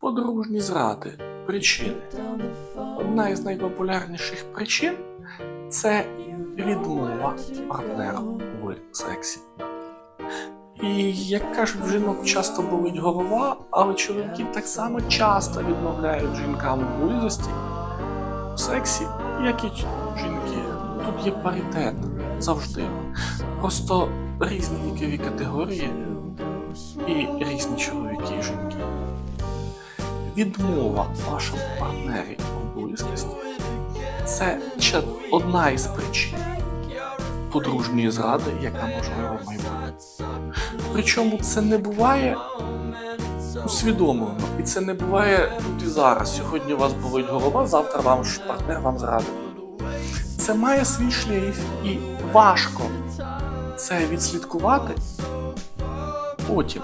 Подружні зради. Причини. Одна із найпопулярніших причин це відмова партнеру в сексі. І як кажуть, в жінок часто болить голова, але чоловіки так само часто відмовляють жінкам у близості в сексі, як і жінки. Тут є паритет завжди. Просто різні вікові категорії і різні чоловіки. Відмова вашому партнері у близькості це ще одна із причин подружньої зради, яка можлива в майбутньому. Причому це не буває усвідомлено, і це не буває тут і зараз. Сьогодні у вас болить голова, завтра вам партнер вам зрадив. Це має свій шлейф і важко це відслідкувати потім.